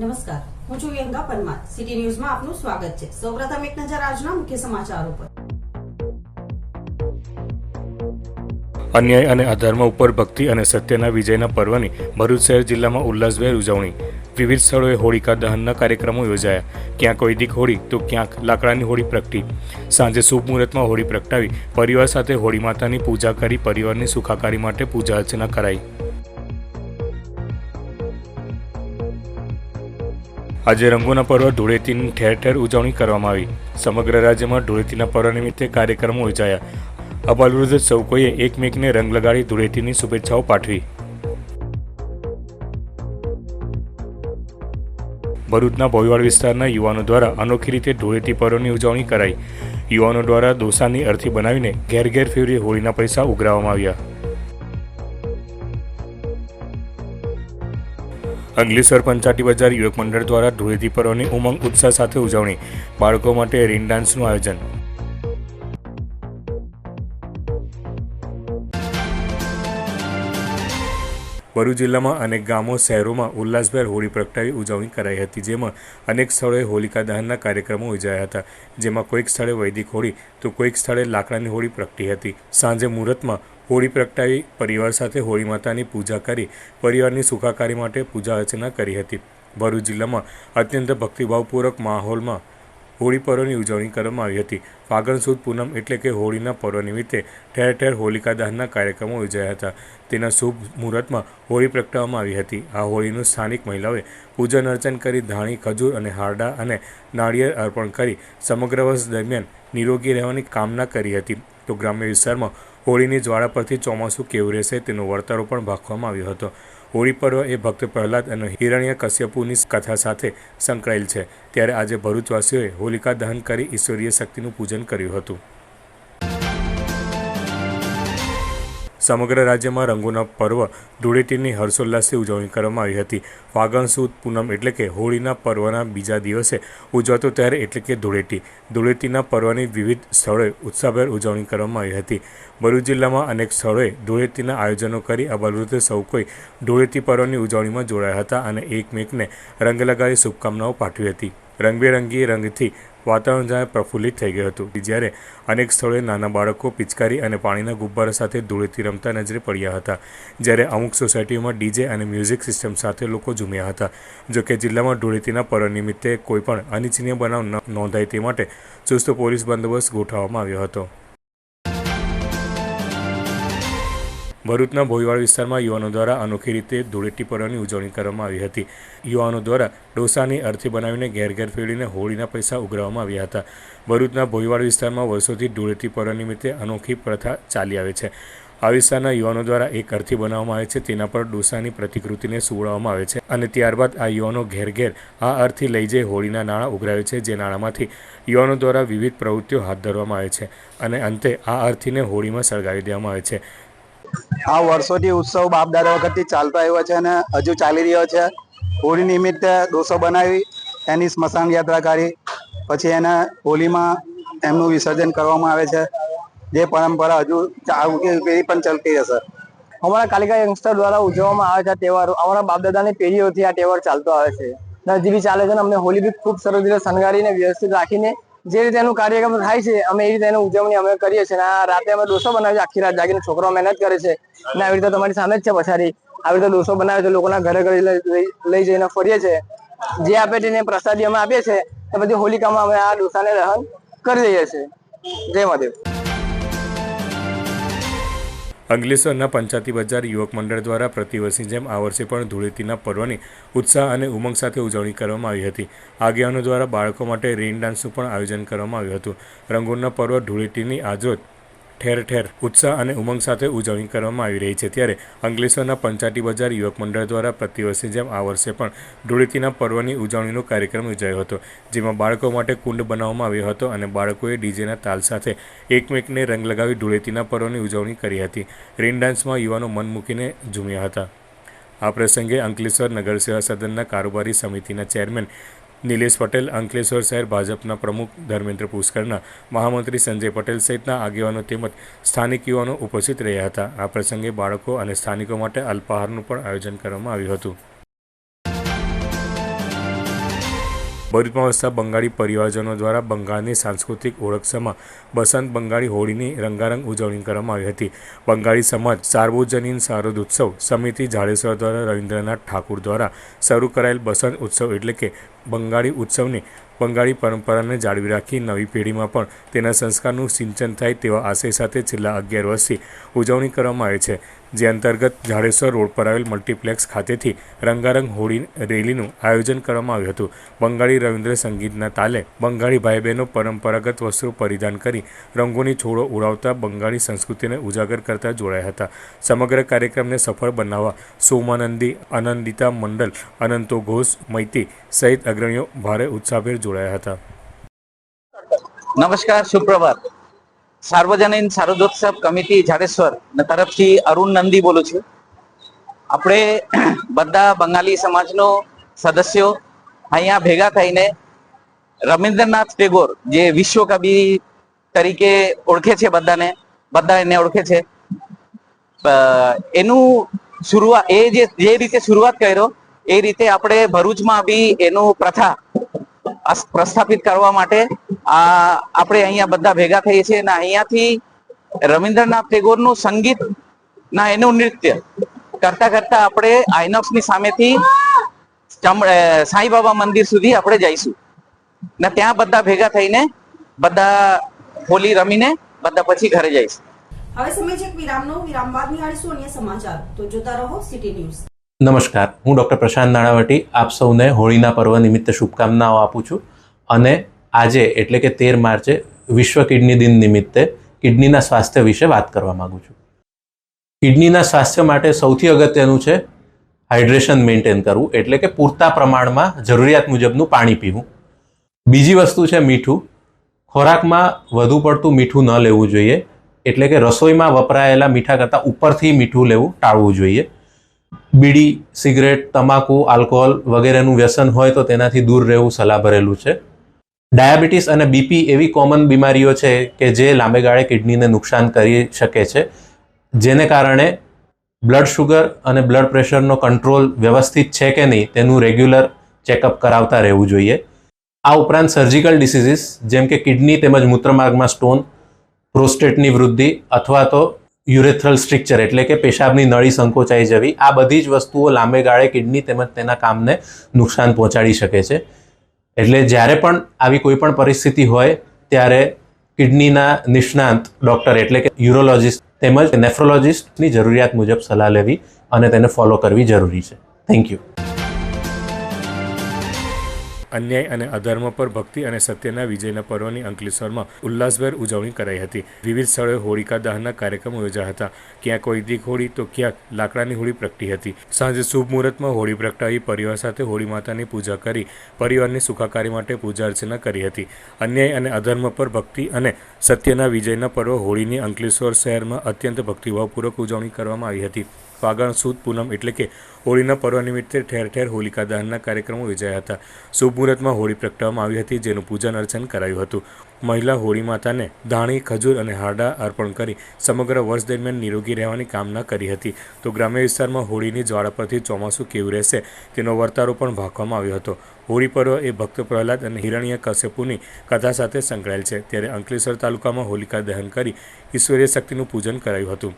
નમસ્કાર, હું છું વિહંગા પરમાર. સિટી ન્યૂઝમાં આપનું સ્વાગત છે. સૌપ્રથમ એક નજર આજના મુખ્ય સમાચારો પર. અન્યાય અને અધર્મ ઉપર ભક્તિ અને સત્યના વિજયના પર્વની ભરૂચ શહેર જિલ્લામાં ઉલ્લાસભેર ઉજવણી. વિવિધ સ્થળોએ હોળિકા દહનના કાર્યક્રમો યોજાયા. ક્યાંક વૈદિક હોળી, તો ક્યાંક લાકડાની હોળી પ્રગટી. સાંજે શુભ મુહૂર્તમાં હોળી પ્રગટાવી, પરિવાર સાથે હોળી માતાની પૂજા કરી, પરિવારની સુખાકારી માટે પૂજા અર્ચના કરાઈ. આજે રંગોના પર્વ ધૂળેટીની ઠેર ઠેર ઉજવણી કરવામાં આવી. સમગ્ર રાજ્યમાં ધૂળેટીના પર્વ નિમિત્તે કાર્યક્રમો યોજાયા. અબાલવૃદ્ધ સૌ કોઈએ એકમેકને રંગ લગાડી ધૂળેટીની શુભેચ્છાઓ પાઠવી. ભરૂચના ભોયવાડ વિસ્તારના યુવાનો દ્વારા અનોખી રીતે ધૂળેટી પર્વની ઉજવણી કરાઈ. યુવાનો દ્વારા દોસાની અરથી બનાવીને ઘેર ઘેર ફેરવી હોળીના પૈસા ઉઘરાવવામાં આવ્યા. અંગલેશ્વર પંચાટી બજાર યુવક મંડળ દ્વારા ધૂળેટી પર્વની ઉમંગ, ઉત્સાહ સાથે ઉજવણી, બાળકો માટે રેન ડાન્સનું આયોજન. ભરૂચ જિલ્લામાં અનેક ગામો, શહેરોમાં ઉલ્લાસભેર હોળી પ્રગટાવી ઉજવણી કરાઈ હતી, જેમાં અનેક સ્થળોએ હોલિકા દહનના કાર્યક્રમો યોજાયા હતા. જેમાં કોઈક સ્થળે વૈદિક હોળી, તો કોઈક સ્થળે લાકડાની હોળી પ્રગટી હતી. સાંજે મુહૂર્તમાં હોળી પ્રગટાવી પરિવાર સાથે હોળી માતાની પૂજા કરી પરિવારની સુખાકારી માટે પૂજા અર્ચના કરી હતી. ભરૂચ જિલ્લામાં અત્યંત ભક્તિભાવપૂર્વક માહોલમાં હોળી પર્વની ઉજવણી કરવામાં આવી હતી. ફાગણ સુદ પૂનમ એટલે કે હોળીના પર્વ નિમિત્તે ઠેર ઠેર હોલિકા દહનના કાર્યક્રમો યોજાયા હતા. તેના શુભ મુહૂર્તમાં હોળી પ્રગટાવવામાં આવી હતી. આ હોળીનું સ્થાનિક મહિલાઓએ પૂજન અર્ચન કરી ધાણી, ખજૂર અને હારડા અને નાળિયેર અર્પણ કરી સમગ્ર વર્ષ દરમિયાન નિરોગી રહેવાની કામના કરી હતી. તો ગ્રામ્ય વિસ્તારમાં હોળીની જ્વાળા પરથી ચોમાસું કેવું રહેશે તેનો વળતારો પણ ભાખવામાં આવ્યો હતો. હોળી પર્વ એ ભક્ત પ્રહલાદ અને હિરણ્ય કશ્યપુની કથા સાથે સંકળાયેલ છે. ત્યારે આજે ભરૂચવાસીઓએ હોલિકા દહન કરી ઈશ્વરીય શક્તિનું પૂજન કર્યું હતું. સમગ્ર રાજ્યમાં રંગોના પર્વ, ધૂળેટીની હર્ષોલ્લાસથી ઉજવણી કરવામાં આવી હતી. ફાગણ સુદ પૂનમ એટલે કે હોળીના પર્વના બીજા દિવસે ઉજવાતો તહેવાર એટલે કે ધૂળેટી. ધૂળેટીના પર્વની વિવિધ સ્થળોએ ઉત્સાહભેર ઉજવણી કરવામાં આવી હતી. ભરૂચ જિલ્લામાં અનેક સ્થળોએ ધૂળેટીના આયોજનો કરી અબલવૃદ્ધ સૌ કોઈ ધૂળેટી પર્વની ઉજવણીમાં જોડાયા હતા અને એકમેકને રંગ લગાવી શુભકામનાઓ પાઠવી હતી. રંગબેરંગી રંગથી વાતાવરણ જાણે પ્રફુલ્લિત થઈ ગયું હતું. જ્યારે અનેક સ્થળોએ નાના બાળકો પિચકારી અને પાણીના ગુબ્બારા સાથે ધૂળેથી રમતા નજરે પડ્યા હતા. જ્યારે અમુક સોસાયટીઓમાં ડીજે અને મ્યુઝિક સિસ્ટમ સાથે લોકો ઝૂમ્યા હતા. જોકે જિલ્લામાં ધૂળેટીના પર્વ નિમિત્તે કોઈપણ અનિચ્છનીય બનાવ ન નોંધાય તે માટે ચુસ્ત પોલીસ બંદોબસ્ત ગોઠવવામાં આવ્યો હતો. ભરૂચના ભોયવાડ વિસ્તારમાં યુવાનો દ્વારા અનોખી રીતે ધૂળેટી પર્વની ઉજવણી કરવામાં આવી હતી. યુવાનો દ્વારા ડોસાની અર્થી બનાવીને ઘેર ઘેર ફેરવીને હોળીના પૈસા ઉઘરાવવામાં આવ્યા હતા. ભરૂચના ભોયવાડ વિસ્તારમાં વર્ષોથી ધૂળેટી પર્વ નિમિત્તે અનોખી પ્રથા ચાલી આવે છે. આ વિસ્તારના યુવાનો દ્વારા એક અર્થી બનાવવામાં આવે છે, તેના પર ડોસાની પ્રતિકૃતિને સુવડાવવામાં આવે છે અને ત્યારબાદ આ યુવાનો ઘેર ઘેર આ અર્થી લઈ જઈ હોળીના નાણાં ઉઘરાવે છે, જે નાણાંમાંથી યુવાનો દ્વારા વિવિધ પ્રવૃત્તિઓ હાથ ધરવામાં આવે છે અને અંતે આ અર્થીને હોળીમાં સળગાવી દેવામાં આવે છે. આ વર્ષોથી ઉત્સવ બાપ દાદા વખતથી ચાલતો આવ્યો છે અને હજુ ચાલી રહ્યો છે. હોળી નિમિત્તે ડોસો બનાવી, એની સ્મશાન યાત્રા કરી પછી એને હોળીમાં એમનું વિસર્જન કરવામાં આવે છે. જે પરંપરા હજુ પેઢી પણ ચાલતી રહેશે. અમારા કાલિકા યંગસ્ટર દ્વારા ઉજવવામાં આવે છે આ તહેવારો. અમારા બાપદાદાની પેઢીઓથી આ તહેવાર ચાલતો આવે છે. હજી બી ચાલે છે અને અમને હોલી બી ખૂબ સરસ રીતે શણગારીને વ્યવસ્થિત રાખીને જે રીતે એનું કાર્યક્રમ થાય છે, અમે એ રીતે એની ઉજવણી અમે કરીએ છીએ આ રાતે અમે ડોસો બનાવીએ આખી રાત જાગીને છોકરાઓ મહેનત કરે છે અને આવી રીતે તમારી સામે જ છે પછાડી આવી રીતે ડોસો બનાવે છે, લોકોના ઘરે ઘરે લઈ- જઈને ફરીએ છીએ. જે આપે તેને પ્રસાદી અમે આપીએ છીએ એ પછી હોલિકામાં અમે આ ડોસાને દહન કરી દઈએ છીએ. જય મહાદેવ. અંગલેશ્વરના પંચાતી બજાર યુવક મંડળ દ્વારા પ્રતિવર્ષની જેમ આ વર્ષે પણ ધૂળેટીના પર્વની ઉત્સાહ અને ઉમંગ સાથે ઉજવણી કરવામાં આવી હતી. આગેવાનો દ્વારા બાળકો માટે રેઇન ડાન્સનું પણ આયોજન કરવામાં આવ્યું હતું. રંગોના પર્વ ધૂળેટીની આજરોજ ઠેર ઠેર ઉત્સાહ અને ઉમંગ સાથે ઉજવણી કરવામાં આવી રહી છે. ત્યારે અંગલેશ્વરના પંચાટી બજાર યુવક મંડળ દ્વારા પ્રતિવર્ષની જેમ આ વર્ષે પણ ધૂળેટીના પર્વની ઉજવણીનો કાર્યક્રમ યોજાયો હતો, જેમાં બાળકો માટે કુંડ બનાવવામાં આવ્યો હતો અને બાળકોએ ડીજેના તાલ સાથે એકમેકને રંગ લગાવી ધૂળેટીના પર્વની ઉજવણી કરી હતી. રેન ડાન્સમાં યુવાનો મન મૂકીને ઝૂમ્યા હતા. આ પ્રસંગે અંકલેશ્વર નગરસેવા સદનના કારોબારી સમિતિના ચેરમેન નિલેશ પટેલ, અંકલેશ્વર શહેર ભાજપના પ્રમુખ ધર્મેન્દ્ર પુષ્કરના, મહામંત્રી સંજય પટેલ સહિતના આગેવાનો તેમજ સ્થાનિક યુવાનો ઉપસ્થિત રહ્યા હતા. આ પ્રસંગે બાળકો અને સ્થાનિકો માટે અલ્પાહારનું પણ આયોજન કરવામાં આવ્યું હતું. ભરૂચમાં વસતા બંગાળી પરિવારજનો દ્વારા બંગાળની સાંસ્કૃતિક ઓળખસમાં બસંત બંગાળી હોળીની રંગારંગ ઉજવણી કરવામાં આવી હતી. બંગાળી સમાજ સાર્વજનીન શારદોત્સવ સમિતિ જાડેશ્વર દ્વારા રવિન્દ્રનાથ ઠાકુર દ્વારા શરૂ કરાયેલ બસંત ઉત્સવ એટલે કે બંગાળી ઉત્સવની બંગાળી પરંપરાને જાળવી રાખી નવી પેઢીમાં પણ તેના સંસ્કારનું સિંચન થાય તેવા આશય સાથે છેલ્લા અગિયાર વર્ષથી ઉજવણી કરવામાં આવે છે. જે અંતર્ગત જાડેશ્વર રોડ પર આવેલ મલ્ટીપ્લેક્સ ખાતેથી રંગારંગ હોળી રેલીનું આયોજન કરવામાં આવ્યું હતું. બંગાળી રવિન્દ્ર સંગીતના તાલે બંગાળી ભાઈ બહેનો પરંપરાગત વસ્ત્રો પરિધાન કરી રંગોની છોડો ઉડાવતા બંગાળી સંસ્કૃતિને ઉજાગર કરતા જોડાયા હતા. સમગ્ર કાર્યક્રમને સફળ બનાવવા સોમાનંદી, આનંદિતા મંડલ, અનંતો ઘોષ, મૈતી સહિત અગ્રણીઓ ભારે ઉત્સાહભેર જોડાયા હતા. નમસ્કાર, સુપ્રભાત. સાર્વજનીન શારદોત્સવ કમિટી જાડેશ્વર તરફથી અરુણ નંદી બોલું છું. આપણે બધા બંગાળી સમાજનો સદસ્યો અહીંયા ભેગા થઈને રવિન્દ્રનાથ ટેગોર જે વિશ્વ કવિ તરીકે ઓળખે છે બધાને, બધા એને ઓળખે છે. એનું શરૂઆત એ જે જે રીતે શરૂઆત કર્યો, એ રીતે આપણે ભરૂચમાં બી એનું પ્રથા પ્રસ્થાપિત કરવા માટે આ આપણે અહીંયા બધા ભેગા થઈએ છીએ અને અહીંયાથી રવિન્દ્રનાથ ટેગોરનું સંગીત ના એનું નૃત્ય કરતા કરતા આપણે આઇનોક્સની સામેથી અ, સાંઈબાબા મંદિર સુધી આપણે જઈશું. ને ત્યાં બધા ભેગા થઈને બધા હોલી રમીને બધા પછી ઘરે જઈશું. હવે સમય છે વિરામનો. વિરામ બાદ નિહાળીશું અન્ય સમાચાર. તો જોતા રહો સિટી ન્યૂઝ. નમસ્કાર. હું ડૉક્ટર પ્રશાંત નાણાવટી આપ સૌને હોળીના પર્વ નિમિત્તે શુભકામનાઓ આપું છું અને આજે એટલે કે તેર માર્ચે વિશ્વ કિડની દિન નિમિત્તે કિડનીના સ્વાસ્થ્ય વિશે વાત કરવા માગું છું. કિડનીના સ્વાસ્થ્ય માટે સૌથી અગત્યનું છે હાઇડ્રેશન મેન્ટેન કરવું, એટલે કે પૂરતા પ્રમાણમાં જરૂરિયાત મુજબનું પાણી પીવું. બીજી વસ્તુ છે મીઠું. ખોરાકમાં વધુ પડતું મીઠું ન લેવું જોઈએ, એટલે કે રસોઈમાં વપરાયેલા મીઠા કરતાં ઉપરથી મીઠું લેવું ટાળવું જોઈએ. બીડી, સિગરેટ, તમાકુ, આલ્કોહોલ વગેરેનું વ્યસન હોય તો તેનાથી દૂર રહેવું સલાહ ભરેલું છે. ડાયાબિટીસ અને બીપી એવી કોમન બીમારીઓ છે કે જે લાંબે ગાળે કિડનીને નુકસાન કરી શકે છે, જેને કારણે બ્લડ શુગર અને બ્લડ પ્રેશરનો કંટ્રોલ વ્યવસ્થિત છે કે નહીં તેનું રેગ્યુલર ચેકઅપ કરાવતા રહેવું જોઈએ. આ ઉપરાંત સર્જિકલ ડિસીઝીસ જેમ કે કિડની તેમજ મૂત્રમાર્ગમાં સ્ટોન, પ્રોસ્ટેટની વૃદ્ધિ અથવા તો યુરેથ્રલ સ્ટ્રિક્ચર એટલે કે પેશાબની નળી સંકોચાઈ જવી. આ બધી જ વસ્તુઓ લાંબે ગાળે કિડની તેમજ તેના કામને નુકસાન પહોંચાડી શકે છે. એટલે જ્યારે પણ આવી કોઈ પણ પરિસ્થિતિ હોય, ત્યારે કિડનીના નિષ્ણાંત ડૉક્ટર એટલે કે યુરોલોજિસ્ટ તેમજ નેફ્રોલોજિસ્ટની જરૂરિયાત મુજબ સલાહ લેવી અને તેને ફોલો કરવી જરૂરી છે. થેન્ક યુ અન્યાય અને અધર્મ પર ભક્તિ અને સત્યના વિજયના પર્વની અંકલેશ્વરમાં ઉલ્લાસભેર ઉજવણી કરાઈ હતી. વિવિધ સ્થળોએ હોળિકા દહનના કાર્યક્રમો યોજાયા હતા. ક્યાંક વૈદિક હોળી તો ક્યાંક લાકડાની હોળી પ્રગટી હતી. સાંજે શુભ મુહૂર્તમાં હોળી પ્રગટાવી પરિવાર સાથે હોળી માતાની પૂજા કરી, પરિવારની સુખાકારી માટે પૂજા અર્ચના કરી હતી. અન્યાય અને અધર્મ પર ભક્તિ અને સત્યના વિજયના પર્વ હોળીની અંકલેશ્વર શહેરમાં અત્યંત ભક્તિભાવપૂર્વક ઉજવણી કરવામાં આવી હતી. ફાગણ સુદ પૂનમ એટલે કે હોળીના પર્વ નિમિત્તે ઠેર ઠેર હોલિકા દહનના કાર્યક્રમો યોજાયા હતા. શુભ મુહૂર્તમાં હોળી પ્રગટાવવામાં આવી હતી જેનું પૂજન અર્ચન કરાયું હતું. મહિલા હોળી માતાને ધાણી, ખજૂર અને હાડા અર્પણ કરી સમગ્ર વર્ષ દરમિયાન નિરોગી રહેવાની કામના કરી હતી. તો ગ્રામ્ય વિસ્તારમાં હોળીની જ્વાળા પરથી ચોમાસું કેવું રહેશે તેનો વર્તારો પણ ભાખવામાં આવ્યો હતો. હોળી પર્વ એ ભક્ત પ્રહલાદ અને હિરણ્ય કશ્યપુની કથા સાથે સંકળાયેલ છે. ત્યારે અંકલેશ્વર તાલુકામાં હોલિકા દહન કરી ઈશ્વરીય શક્તિનું પૂજન કરાયું હતું.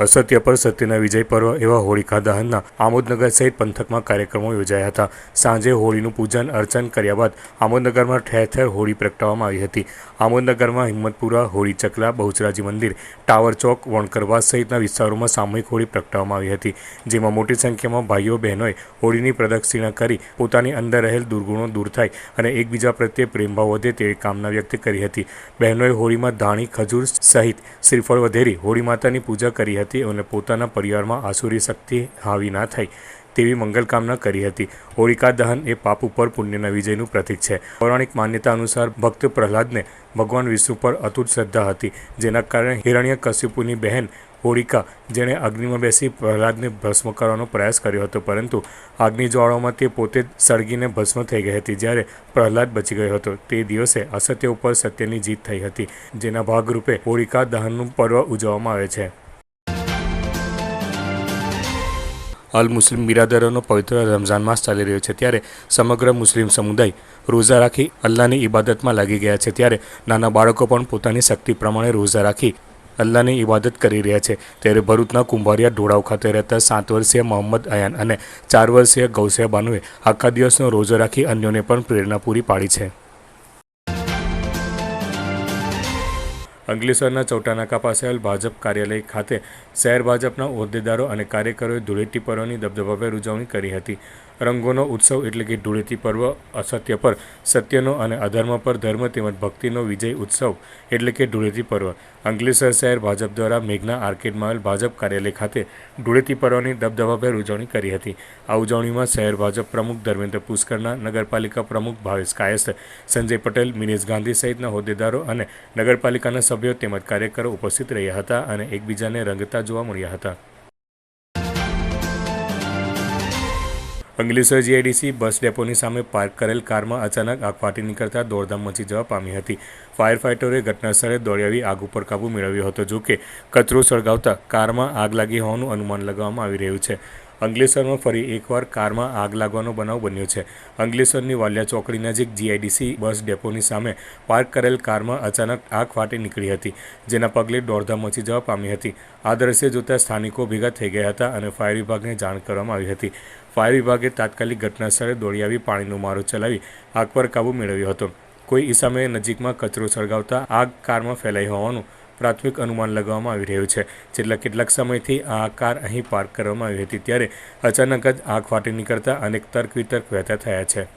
અસત્ય પર સત્યના વિજય પર્વ એવા હોળિકા દહનના આમોદનગર સહિત પંથકમાં કાર્યક્રમો યોજાયા હતા. સાંજે હોળીનું પૂજન અર્ચન કર્યા બાદ આમોદનગરમાં ઠેર ઠેર હોળી પ્રગટાવવામાં આવી હતી. આમોદનગરમાં હિંમતપુરા હોળી ચકલા બહુચરાજી મંદિર, ટાવર ચોક વણકરવાસ સહિતના વિસ્તારોમાં સામૂહિક હોળી પ્રગટાવવામાં આવી હતી. જેમાં મોટી સંખ્યામાં ભાઈઓ, બહેનોએ હોળીની પ્રદક્ષિણા કરી પોતાની અંદર રહેલ દુર્ગુણો દૂર થાય અને એકબીજા પ્રત્યે પ્રેમભાવ વધે તેવી કામના વ્યક્ત કરી હતી. બહેનોએ હોળીમાં ધાણી, ખજૂર સહિત શ્રીફળ વધેરી હોળી માતાની પૂજા કરી હતી. અને પોતાના પરિવારમાં આસુરી શક્તિ હાવી ના થાય તેવી મંગલ કામના કરી હતી. હોળિકા દહન એ પાપ ઉપર પુણ્યના વિજયનું પ્રતીક છે. પૌરાણિક માન્યતા અનુસાર ભક્ત પ્રહલાદને ભગવાન વિષ્ણુ પર અતૂટ શ્રદ્ધા હતી, જેના કારણે હિરણ્ય કશ્યપુની બહેન હોળિકા જેણે અગ્નિમાં બેસી પ્રહલાદને ભસ્મ કરવાનો પ્રયાસ કર્યો હતો, પરંતુ આગની જ્વાળામાં તે પોતે સળગીને ભસ્મ થઈ ગઈ હતી, જ્યારે પ્રહલાદ બચી ગયો હતો. તે દિવસે અસત્ય ઉપર સત્યની જીત થઈ હતી, જેના ભાગરૂપે હોળિકા દહનનું પર્વ ઉજવવામાં આવે છે. અલ મુસ્લિમ બિરાદરોનો પવિત્ર રમઝાન માસ ચાલી રહ્યો છે. ત્યારે સમગ્ર મુસ્લિમ સમુદાય રોઝા રાખી અલ્લાહની ઇબાદતમાં લાગી ગયા છે. ત્યારે નાના બાળકો પણ પોતાની શક્તિ પ્રમાણે રોઝા રાખી અલ્લાહની ઇબાદત કરી રહ્યા છે. ત્યારે ભરૂચના કુંભારિયા ઢોળાવ ખાતે રહેતા સાત વર્ષીય મોહમ્મદ અયાન અને ચાર વર્ષીય ગૌસિયા બાનુએ આખા દિવસનો રોઝો રાખી અન્યોને પણ પ્રેરણા પૂરી પાડી છે. અંકલેશ્વરના ચૌટાનાકા પાસે આવેલ ભાજપ કાર્યાલય ખાતે શહેર ભાજપના હોદ્દેદારો અને કાર્યકરોએ ધૂળેટી પર્વની દબદબાભેર ઉજવણી કરી હતી. રંગોનો ઉત્સવ એટલે કે ધૂળેટી પર્વ અસત્ય પર સત્યનો અને અધર્મ પર ધર્મ તેમજ ભક્તિનો વિજય ઉત્સવ એટલે કે ધૂળેટી પર્વ. અંકલેશ્વર શહેર ભાજપ દ્વારા મેઘના આર્કેડમાં આવેલ ભાજપ કાર્યાલય ખાતે ધૂળેટી પર્વની દબદબાભેર ઉજવણી કરી હતી. આ ઉજવણીમાં શહેર ભાજપ પ્રમુખ ધર્મેન્દ્ર પુષ્કરના, નગરપાલિકા પ્રમુખ ભાવેશ કાયસ્થ, સંજય પટેલ, મિનેશ ગાંધી સહિતના હોદ્દેદારો અને નગરપાલિકાના સભ્યો તેમજ કાર્યકરો ઉપસ્થિત રહ્યા હતા અને એકબીજાને રંગતા જોવા મળ્યા હતા. અંગલેશ્વર જીઆઈડીસી બસ ડેપોની સામે પાર્ક કરેલ કારમાં અચાનક આગ ફાટી નીકળતા દોડધામ મચી જવા પામી હતી. ફાયર ફાઇટરોએ ઘટનાસ્થળે દોડી આવી આગ ઉપર કાબૂ મેળવ્યો હતો જો કે કચરો સળગાવતા કારમાં આગ લાગી હોવાનું અનુમાન લગાવવામાં આવી રહ્યું છે. અંકલેશ્વરમાં ફરી એકવાર કારમાં આગ લાગવાનો બનાવ બન્યો છે. અંકલેશ્વરની વાલિયા ચોકડી નજીક જીઆઈડીસી બસ ડેપોની સામે પાર્ક કરેલ કારમાં અચાનક આગ ફાટી નીકળી હતી, જેના પગલે દોડધામ મચી જવા પામી હતી. આ દ્રશ્ય જોતા સ્થાનિકો ભેગા થઈ ગયા હતા અને ફાયર વિભાગને જાણ કરવામાં આવી હતી. ફાયર વિભાગે તાત્કાલિક ઘટનાસ્થળે દોડી આવી પાણીનો મારો ચલાવી આગ પર કાબૂ મેળવ્યો હતો. કોઈ ઈસામે નજીકમાં કચરો સળગાવતા આગ કારમાં ફેલાઈ હોવાનું પ્રાથમિક અનુમાન લગાવવામાં આવી રહ્યું છે. છેલ્લા કેટલાક સમયથી આ કાર અહીં પાર્ક કરવામાં આવી હતી ત્યારે અચાનક જ આગ ફાટી નીકળતા અનેક તર્ક વિતર્ક વહેતા થયા છે.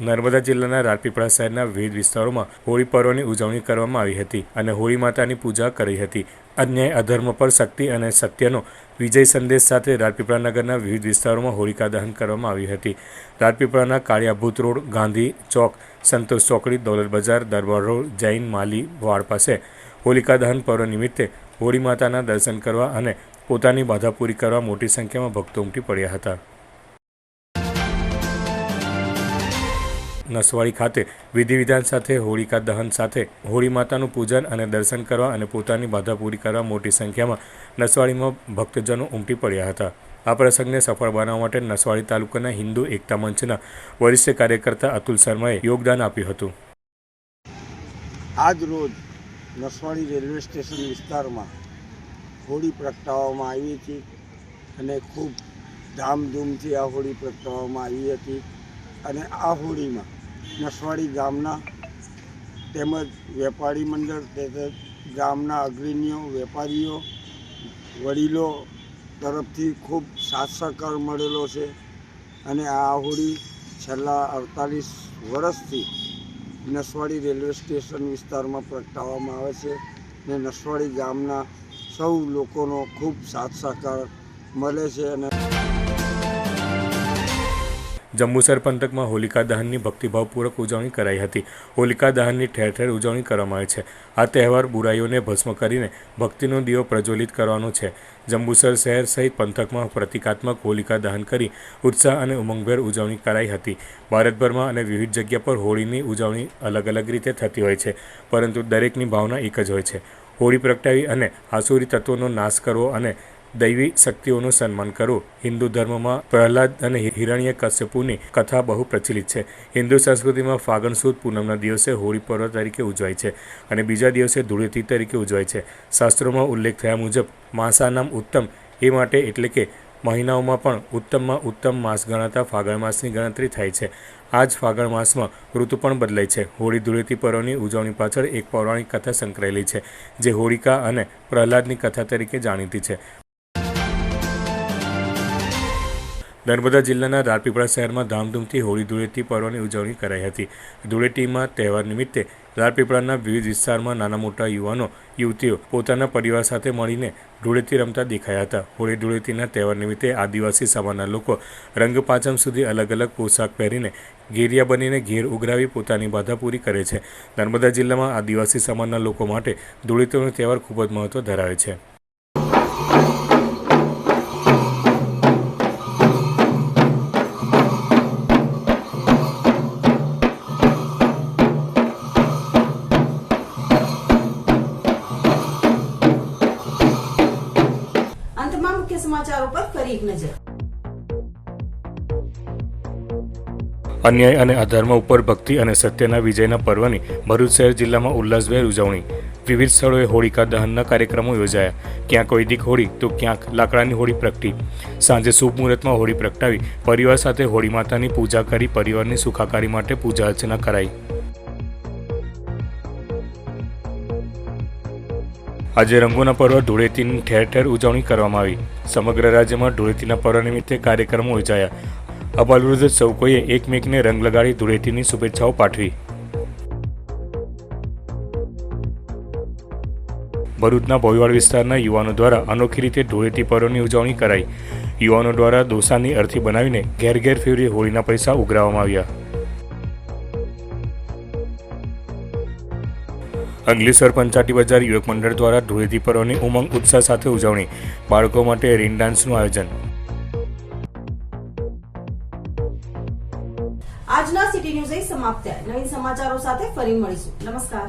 નર્મદા જિલ્લાના રાજપીપળા શહેરના વિવિધ વિસ્તારોમાં હોળી પર્વની ઉજવણી કરવામાં આવી હતી અને હોળી માતાની પૂજા કરી હતી. અન્યાય, અધર્મ પર શક્તિ અને સત્યનો વિજય સંદેશ સાથે રાજપીપળા નગરના વિવિધ વિસ્તારોમાં હોલિકા દહન કરવામાં આવી હતી. રાજપીપળાના કાળિયાભૂત રોડ, ગાંધી ચોક, સંતોષ ચોકડી, દોલત બજાર, દરબાર રોડ, જૈન માલી વાડ પાસે હોલિકા દહન પર્વ નિમિત્તે હોળી માતાના દર્શન કરવા અને પોતાની બાધા પૂરી કરવા મોટી સંખ્યામાં ભક્તો ઉમટી પડ્યા હતા. નસવાડી ખાતે વિધિ વિધાન સાથે, હોળિકા દહન સાથે, હોળી માતાનું પૂજન અને દર્શન કરવા અને પોતાની બાધા પૂરી કરવા મોટી સંખ્યામાં નસવાડીમાં ભક્તજનો ઉમટી પડ્યા હતા. આ પ્રસંગને સફળ બનાવવા માટે નસવાડી તાલુકાના હિન્દુ એકતા મંચના વરિષ્ઠ કાર્યકર્તા અતુલ શર્માએ યોગદાન આપ્યું હતું. આજ રોજ નસવાડી રેલવે સ્ટેશન વિસ્તારમાં હોળી પ્રગટાવવામાં આવી હતી અને ખૂબ ધામધૂમથી આ હોળી પ્રગટાવવામાં આવી હતી અને આ હોળીમાં નસવાડી ગામના તેમજ વેપારી મંડળ તેમજ ગામના અગ્રણીઓ, વેપારીઓ, વડીલો તરફથી ખૂબ સાથ સહકાર મળેલો છે અને આ હોળી છેલ્લા અડતાલીસ વર્ષથી નસવાડી રેલવે સ્ટેશન વિસ્તારમાં પ્રગટાવવામાં આવે છે ને નસવાડી ગામના સૌ લોકોનો ખૂબ સાથ સહકાર મળે છે અને જંબુસર પંથકમાં હોલિકા દહનની ભક્તિભાવપૂર્વક ઉજવણી કરાઈ હતી. હોલિકા દહનની ઠેર ઠેર ઉજવણી કરવામાં આવે છે. આ તહેવાર બુરાઈઓને ભસ્મ કરીને ભક્તિનો દીવો પ્રજ્વલિત કરવાનો છે. જંબુસર શહેર સહિત પંથકમાં પ્રતિકાત્મક હોલિકા દહન કરી ઉત્સાહ અને ઉમંગભેર ઉજવણી કરાઈ હતી. ભારતભરમાં અને વિવિધ જગ્યા પર હોળીની ઉજવણી અલગ અલગ રીતે થતી હોય છે, પરંતુ દરેકની ભાવના એક જ હોય છે. હોળી પ્રગટાવી અને આસુરી તત્વોનો નાશ કરવો અને દૈવી શક્તિઓનું સન્માન કરવું હિન્દુ ધર્મમાં પ્રહલાદ અને હિરણ્ય કશ્યપુની કથા બહુ પ્રચલિત છે. હિન્દુ સંસ્કૃતિમાં ફાગણ સુદ પૂનમના દિવસે હોળી પર્વ તરીકે ઉજવાય છે અને બીજા દિવસે ધૂળેટી તરીકે ઉજવાય છે. શાસ્ત્રોમાં ઉલ્લેખ થયા મુજબ માસાનામ ઉત્તમ, એ માટે એટલે કે મહિનાઓમાં પણ ઉત્તમમાં ઉત્તમ માસ ગણાતા ફાગણ માસની ગણતરી થાય છે. આ જ ફાગણ માસમાં ઋતુ પણ બદલાય છે. હોળી ધૂળેટી પર્વની ઉજવણી પાછળ એક પૌરાણિક કથા સંકળાયેલી છે, જે હોળિકા અને પ્રહલાદની કથા તરીકે જાણીતી છે. નર્મદા જિલ્લાના રાજપીપળા શહેરમાં ધામધૂમથી હોળી ધૂળેટી પર્વની ઉજવણી કરાઈ હતી. ધૂળેટીમાં તહેવાર નિમિત્તે રાજપીપળાના વિવિધ વિસ્તારમાં નાના મોટા યુવાનો, યુવતીઓ પોતાના પરિવાર સાથે મળીને ધૂળેટી રમતા દેખાયા હતા. હોળી ધૂળેટીના તહેવાર નિમિત્તે આદિવાસી સમાજના લોકો રંગપાચમ સુધી અલગ અલગ પોશાક પહેરીને ઘેરિયા બનીને ઘેર ઉઘરાવી પોતાની બાધા પૂરી કરે છે. નર્મદા જિલ્લામાં આદિવાસી સમાજના લોકો માટે ધૂળેટીનો તહેવાર ખૂબ જ મહત્વ ધરાવે છે. અન્યાય અને અધર્મ ઉપર ભક્તિ અને સત્યના વિજયના પર્વની ભરૂચ શહેર જિલ્લામાં ઉલ્લાસભેર ઉજવણી. વિવિધ સ્થળોએ હોળિકા દહનના કાર્યક્રમો યોજાયા. ક્યાંક વૈદિક હોળી, તો ક્યાંક લાકડાની હોળી પ્રગટી. સાંજે શુભ મુહૂર્તમાં હોળી પ્રગટાવી પરિવાર સાથે હોળી માતાની પૂજા કરી પરિવારની સુખાકારી માટે પૂજા અર્ચના કરાઈ. આજે રંગોના પર્વ ધૂળેટીની ઠેર ઠેર ઉજવણી કરવામાં આવી. સમગ્ર રાજ્યમાં ધૂળેટીના પર્વ નિમિત્તે કાર્યક્રમો યોજાયા. અબાલવૃદ્ધ સૌ કોઈએ એકમેકને રંગ લગાડી ધૂળેટીની શુભેચ્છાઓ પાઠવી ભરૂચના ભોયવાડ વિસ્તારના યુવાનો દ્વારા અનોખી રીતે ધૂળેટી પર્વની ઉજવણી કરાઈ યુવાનો દ્વારા દોસાની અર્થી બનાવીને ઘેર ઘેર ફેરવી હોળીના પૈસા ઉઘરાવવામાં આવ્યા અંગલેશ્વર પંચાટી બજાર યુવક મંડળ દ્વારા ધૂળેટી પર્વની ઉમંગ ઉત્સાહ સાથે ઉજવણી બાળકો માટે રેન ડાન્સનું આયોજન સમાચારો સાથે ફરી મળીશું. નમસ્કાર.